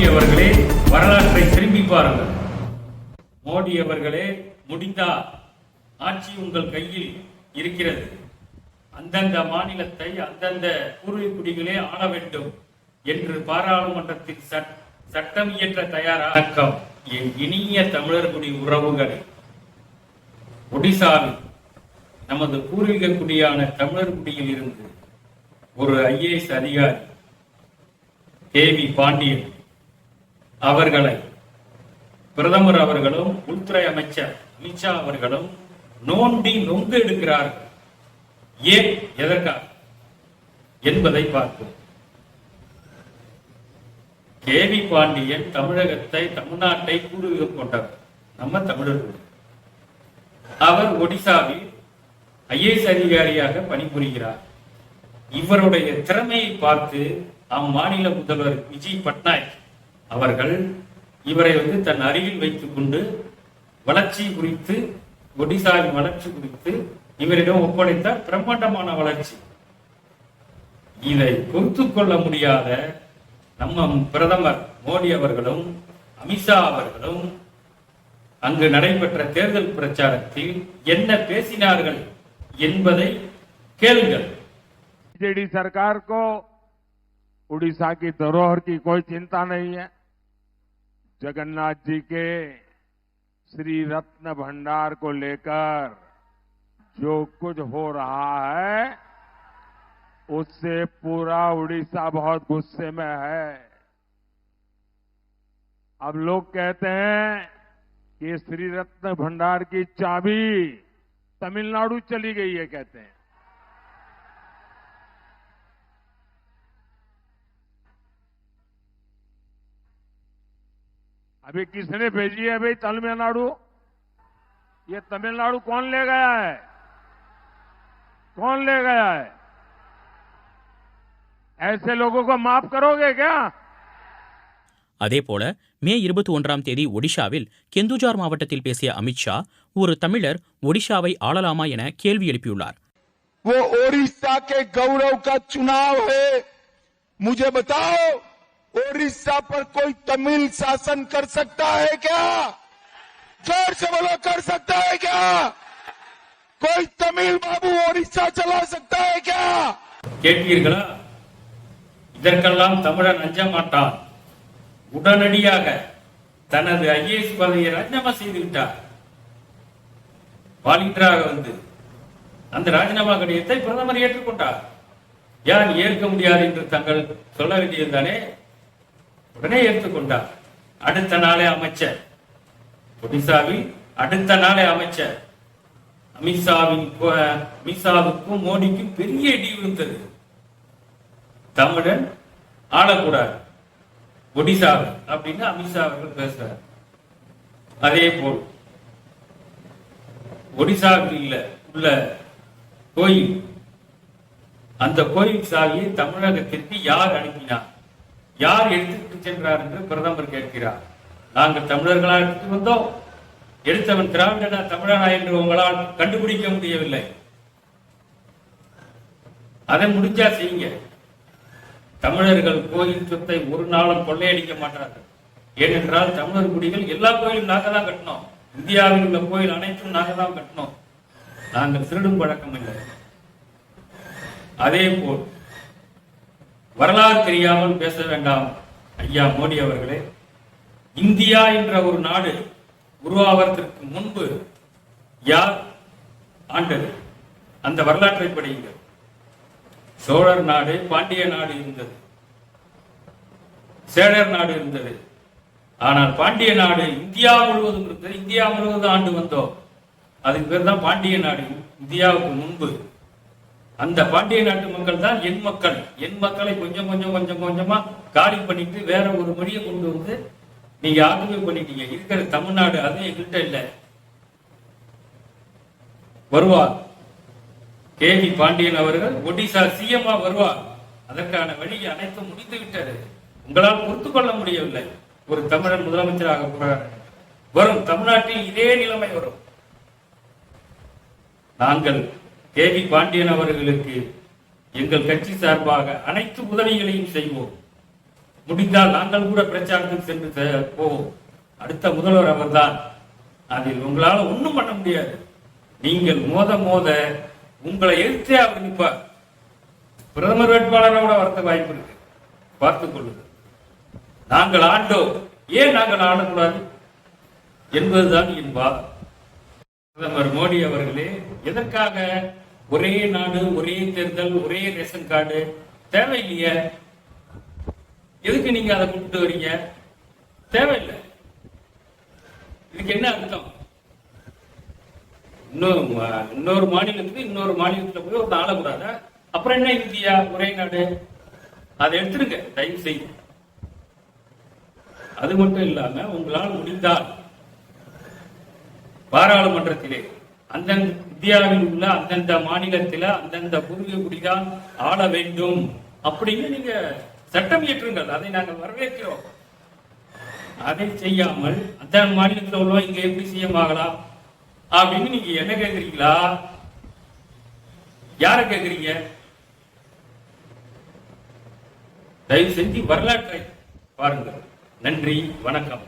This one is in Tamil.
மோடி அவர்களே வரலாற்றை திரும்பி பாருங்கள். மோடி அவர்களே முடிந்தா ஆட்சி உங்கள் கையில் இருக்கிறது. அந்தந்த மாநிலத்தை அந்தந்த பூர்வீக குடிகளே ஆள வேண்டும் என்று பாராளுமன்றத்தில் சட்டம் இயற்ற தயாரா? என் இனிய தமிழர் குடி உறவுகளே ஒடிசாவில் நமது பூர்வீக குடியான தமிழர் குடியில் இருந்து ஒரு ஐஏஎஸ் அதிகாரி கே வி பாண்டியன் அவர்களை பிரதமர் அவர்களும் உள்துறை அமைச்சர் அமித்ஷா அவர்களும் நோண்டி நொந்து எடுக்கிறார்கள். ஏன் எதற்காக என்பதை பார்ப்போம். கேவி பாண்டியன் தமிழகத்தை தமிழ்நாட்டை பூர்வீகம் கொண்டவர். நம்ம தமிழர்கள் அவர் ஒடிசாவில் ஐஏஎஸ் அதிகாரியாக பணிபுரிகிறார். இவருடைய திறமையை பார்த்து அம்மாநில முதல்வர் விஜய் பட்நாயக் அவர்கள் இவரை வந்து தன் அருகில் வைத்துக் கொண்டு வளர்ச்சி குறித்து ஒடிசாவின் வளர்ச்சி குறித்து இவரிடம் ஒப்படைத்தார் பிரம்மாண்டமான வளர்ச்சி இதை பொறுத்து கொள்ள முடியாத நம்ம பிரதமர் மோடி அவர்களும் அமித்ஷா அவர்களும் அங்கு நடைபெற்ற தேர்தல் பிரச்சாரத்தில் என்ன பேசினார்கள் என்பதை கேளுங்கள் बीजेडी सरकार को उड़ीसा की धरोहर की कोई चिंता नहीं है जगन्नाथ जी के श्री रत्न भंडार को लेकर जो कुछ हो रहा है, उससे पूरा उड़ीसा बहुत गुस्से में है। अब लोग कहते हैं कि श्री रत्न भंडार की चाबी तमिलनाडु चली गई है, कहते हैं। अभी किसने भेजी है भाई तमिलनाडु ये तमिलनाडु कौन ले गया है कौन ले गया है ऐसे लोगों को माफ करोगे क्या அதேபோல மே இருபத்தி ஒன்றாம் தேதி ஒடிஷாவில் கெந்துஜார் மாவட்டத்தில் பேசிய அமித்ஷா ஒரு தமிழர் ஒடிஷாவை ஆளலாமா என கேள்வி எழுப்பியுள்ளார் वो ओडिशा के गौरव का चुनाव है मुझे बताओ ओडिशा पर कोई तमिल शासन कर सकता है क्या जोर से बोलो कर सकता है क्या कोई तमिल बाबू ओडिशा चला सकता है क्या கேட்பீர்களா இதற்கெல்லாம் தமிழன் அஞ்ச மாட்டான் உடனடியாக தனது ஐஏஎஸ் பதவியை ராஜினாமா செய்து விட்டார் வாலிட்டராக வந்து அந்த ராஜினாமா கடிதத்தை பிரதமர் ஏற்றுக்கொண்டார் யார் ஏற்க முடியாது என்று தங்கள் சொல்ல வேண்டியிருந்தானே உடனே ஏற்றுக்கொண்டார் அடுத்த நாளே அமைச்சர். ஒடிசாவில் அடுத்த நாளே அமைச்சர். அமித்ஷாவின் அமித்ஷாவுக்கும் மோடிக்கும் பெரிய இடி விழுந்தது. தமிழன் ஆளக்கூடாது ஒடிசாவில் அப்படின்னு அமித்ஷா அவர்கள் பேசுறார். அதே போல் ஒடிசாவில் இல்ல உள்ள கோயில். அந்த கோயில் சாவியை தமிழகத்திற்கு யார் அனுப்பினார்? யார் எடுத்துக்கிட்டு சென்றார் என்று பிரதமர் கேட்கிறார். நாங்கள் தமிழர்களா எடுத்துட்டு வந்தோம். எடுத்தவன் திராவிடனா தமிழனா என்று உங்களால் கண்டுபிடிக்க முடியவில்லை. அதை முடிஞ்சா செய்யுங்க. தமிழர்கள் கோயில் சொத்தை ஒரு நாளும் கொள்ளையடிக்க மாட்டார்கள். ஏனென்றால் தமிழர் குடிகள் எல்லா கோயிலும் நாங்க தான் கட்டினோம். இந்தியாவில் உள்ள கோயில் அனைத்தும் நாங்க தான் கட்டினோம். நாங்கள் திருடும் பழக்கம் இல்லை. அதே போல் வரலாறு தெரியாமல் பேச வேண்டாம் ஐயா மோடி அவர்களே. இந்தியா என்ற ஒரு நாடு உருவாவதற்கு முன்பு யார் ஆண்டது? அந்த வரலாற்றை படியுங்கள். சோழர் நாடு பாண்டிய நாடு இருந்தது. சேடர் நாடு இருந்தது. ஆனால் பாண்டிய நாடு இந்தியா முழுவதும் இருந்தது. இந்தியா முழுவதும் ஆண்டு வந்தோம். அதுக்கு பேர் தான் பாண்டிய நாடு. இந்தியாவுக்கு முன்பு அந்த பாண்டிய நாட்டு மக்கள் தான் என் மக்கள். என் மக்களை கொஞ்சம் கொஞ்சம் கொஞ்சம் கொஞ்சமா காலி பண்ணிட்டு வேற ஒரு மொழியை கொண்டு வந்து நீங்க ஆக்குமை பண்ணிட்டீங்க. இருக்கிற தமிழ்நாடு அது எங்கள்கிட்ட இல்லை. வருவார். கே. வி. பாண்டியன் அவர்கள் ஒடிசா சிஎம்மா வருவார். அதற்கான வழி அனைத்தும் முடிந்து விட்டது. உங்களால் பொறுத்து கொள்ள முடியவில்லை. ஒரு தமிழன் முதலமைச்சராக போறார் வரும் தமிழ்நாட்டில் இதே நிலைமை வரும். நாங்கள் கே வி பாண்டியன் அவர்களுக்கு எங்கள் கட்சி சார்பாக அனைத்து உதவிகளையும் செய்வோம். முடிந்தால் நாங்கள் கூட பிரச்சாரத்துக்கு சென்று போவோம். அடுத்த முதல்வர் அவர்தான். அதில் உங்களால் ஒன்றும் பண்ண முடியாது. நீங்கள் மோத மோத உங்களை எதிர்த்தே அவர் நிற்பார் பிரதமர் வேட்பாளரோட வரத்த வாய்ப்பு இருக்கு. பார்த்துக் கொள்ளுங்கள். நாங்கள் ஆண்டோம். ஏன் நாங்கள் ஆடக்கூடாது? என்பதுதான் என் வாதம். பிரதமர் மோடி அவர்களே எதற்காக ஒரே நாடு ஒரே தேர்தல் ஒரே ரேஷன் கார்டு தேவையில்லையே எதுக்கு நீங்க அதை கூப்பிட்டு வரீங்க? தேவையில்லை. இதுக்கு என்ன அர்த்தம்? இன்னொரு இன்னொரு மாநிலத்துக்கு இன்னொரு மாநிலத்துல போய் ஒரு ஆளக்கூடாதா? அப்புறம் என்ன இந்தியா ஒரே நாடு. அதை எடுத்துருங்க தயவு செய்யுங்க அது மட்டும் இல்லாம உங்களால் முடிந்தால் பாராளுமன்றத்திலே அந்தந்த இந்தியாவில் உள்ள அந்தந்த மாநிலத்தில அந்தந்த பூர்வீக குடிதான் ஆள வேண்டும். அப்படின்னு நீங்க சட்டம் இயற்றுங்கள். அதை நாங்கள் வரவேற்கிறோம். அதை செய்யாமல் அந்த மாநிலத்தில் உள்ளவங்க இங்க எப்படி சிஎம் ஆகலாம்? அப்படின்னு நீங்க என்ன கேட்குறீங்களா யார கேக்குறீங்க? தயவு செஞ்சு வரலாற்றை பாருங்கள். நன்றி வணக்கம்.